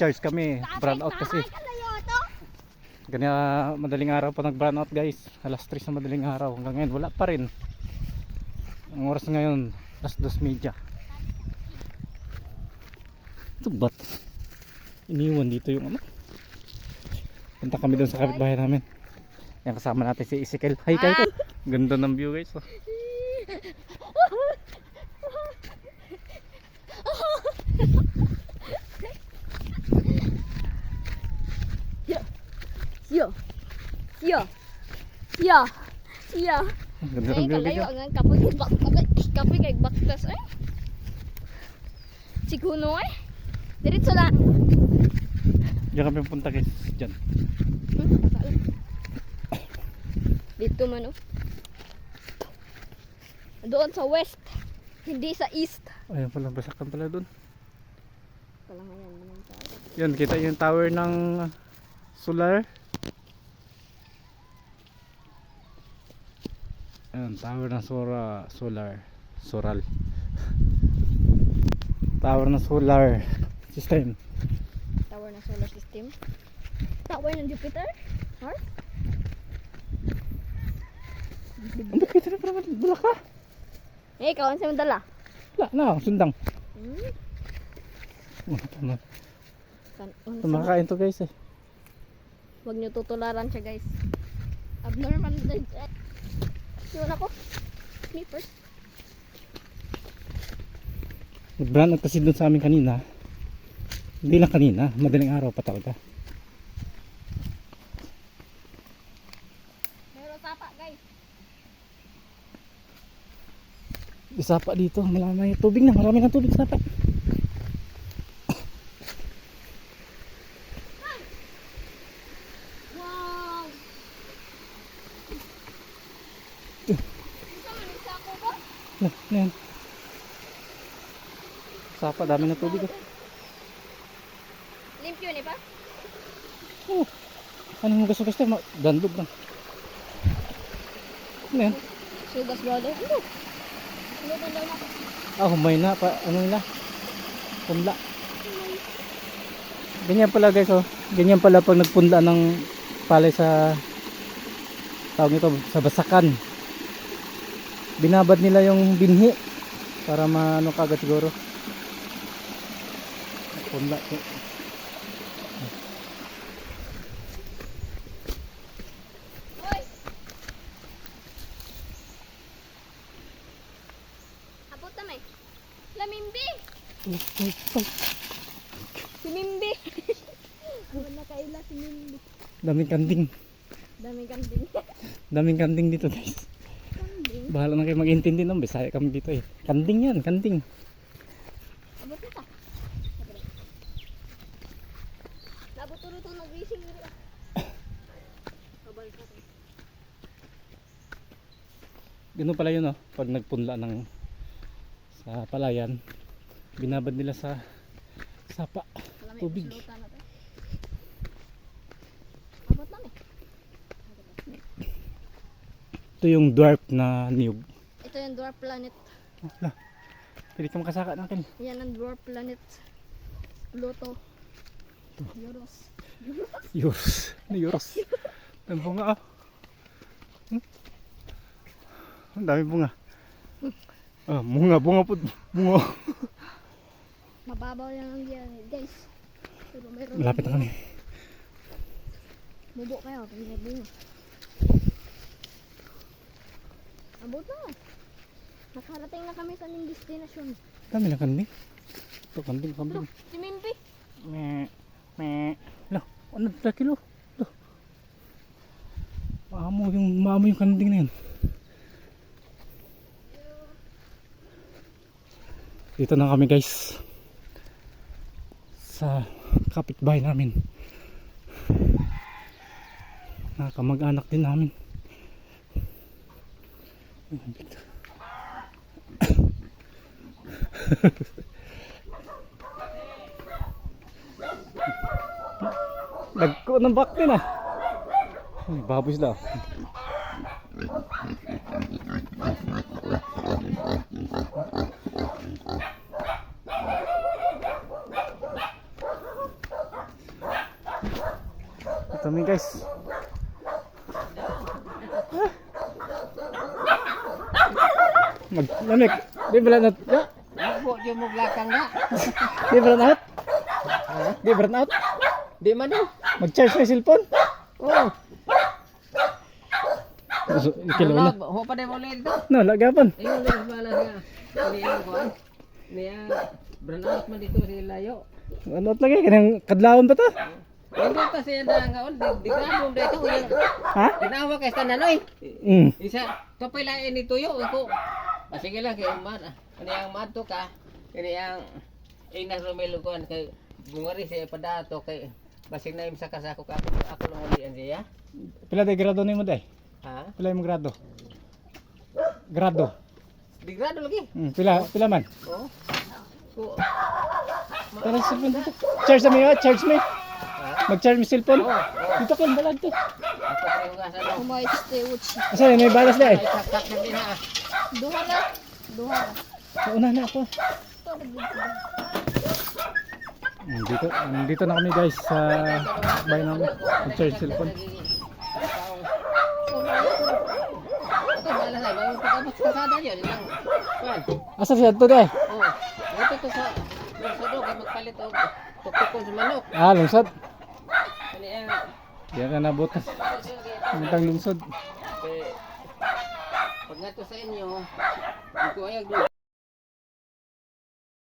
nag-charge kami. Brown out kasi. Ganyan madaling araw pa nag-brown out guys. Alas 3 sa madaling araw. Hanggang ngayon wala pa rin. Ang oras ngayon, alas 2.30. Ito ba't? Iniwan dito yung ano? Punta kami doon sa kapitbahay namin. Yan kasama natin si Ezekiel. Hi kay. Ganda ng view guys. Oh. Siya. Siya. Siya. Siya. Ganda guys. kalayo ang kapoy kay bak kapoy kapoy kay baktas ay. Siguno ay. Diretso lang. Diyan kami punta guys. Diyan. Hmm. Dito man oh. Doon sa west. Hindi sa east. Ayun pala, basakan pala doon. Naman sa Yan, kita yung tower ng solar. Ayan, tower ng sora, solar. Soral. Tower ng solar system. tower ng solar system. Tower ng Jupiter. Earth. Ang bakit na pala bala ka? Eh, ikaw ang dala. Wala na, sundang. Hmm. Oh, tama. Tumakain to guys eh. Huwag niyo tutularan siya, guys. Abnormal din. Yun ako. Me first. Nag-brand out kasi doon sa amin kanina. Hindi lang kanina, madaling araw pa talaga. Meron tapa, guys. Isa pa dito, malamay tubig na, marami ng tubig sa pa. Wow! Isa man isa ako ba? Yan, yan. Sapa, dami na tubig. Oh. Limpyo ni pa? Oh. Ano mo gusto gusto? Dandog lang. Ano yan? Sugas brother. Ano? Ano ba daw na? Ah, humay na. Pa, ano nila? Punla. Ganyan pala guys oh. Ganyan pala pag nagpunla ng palay sa tawag nito sa basakan. Binabad nila yung binhi para maano kagad siguro. Punla. May. Lamimbi! Si Mimbi! Wala kaila si Mimbi. Daming kanding. Daming kanding. Daming kanding dito guys. Bahala na kayo mag-intindi ng Bisaya kami dito eh. Kanding yan, kanding. Ganun pala yun oh, pag nagpunla ng sa palayan, binabad nila sa sapa. Tubig. uslutan na to. Abot na may. Ito yung dwarf na niyog. Ito yung dwarf planet. Wala. Pwede ka makasaka ng akin. Yan ang dwarf planet. Pluto. Euros. Euros. Ano euros? Ang bunga ah. Hmm? Ang dami bunga. Ah, bunga, bunga po. Bunga. Mababaw lang ang yan guys. Pero mayroon Malapit na kami. Mubo kayo. Pinag-bunga. Abot na. Nakarating na kami sa aming destination. Dami na kanding. Ito kanding, Look, kanding. si Mimpi. Me, me. Lo, ano na kilo? Lo. Maamo yung maamo yung kanding na yan. Dito na kami guys. Sa kapitbahay namin. Nakakamag-anak din namin. Nagko ng back din ah. Ay, baboy sila. Guys. Mag lamig. Di bala na. Ya, Ako, di mo blakang nga. di bala na. Di bala na. Di man yun. Mag-charge na yung cellphone. Oo. So, kilo na. Ho pa mo ulit ito. No, lagapon. Ayun, din pala siya. Niya, kuhan. Niya, brand out man dito si Layo. Ano at lagi kanang kadlawon pa to? Hindi pa siya na nga, di, di grabong dito. Yung, Ha? ginawa kay Stananoy. Mm. Isa, kapilain ni Tuyo. Ako, ah, sige lang, kaya man, ah, ano yung mato ka, ini ang inas rumilukuan kay bungari siya padato kay basig na im sa kasako ka ako, ako lang ulian siya. Pila day grado nimo day? Ha? Pila imong grado? Grado. Di grado lagi. Mm, pila pila man. Oh. So, Tara sa cellphone dito. Charge na mo, charge me. ha? Mag-charge mo cellphone. Oh, oh. Dito ka balag to. Ako pa yung gasa daw. Kumayt stay uchi. Asa may balas day? Ay, saksak na din ha. Duha na. Duha na. Sa una na ako. Dito, dito na kami guys sa bahay namin. Mag-charge cellphone. Asa siya to day? Oh, ito to sa Lungsod kay magpalit og tuktukon sa manok. Ah, lungsod. Diyan ka nabutas. Mintang lungsod. Pag nga to sa inyo, ito ay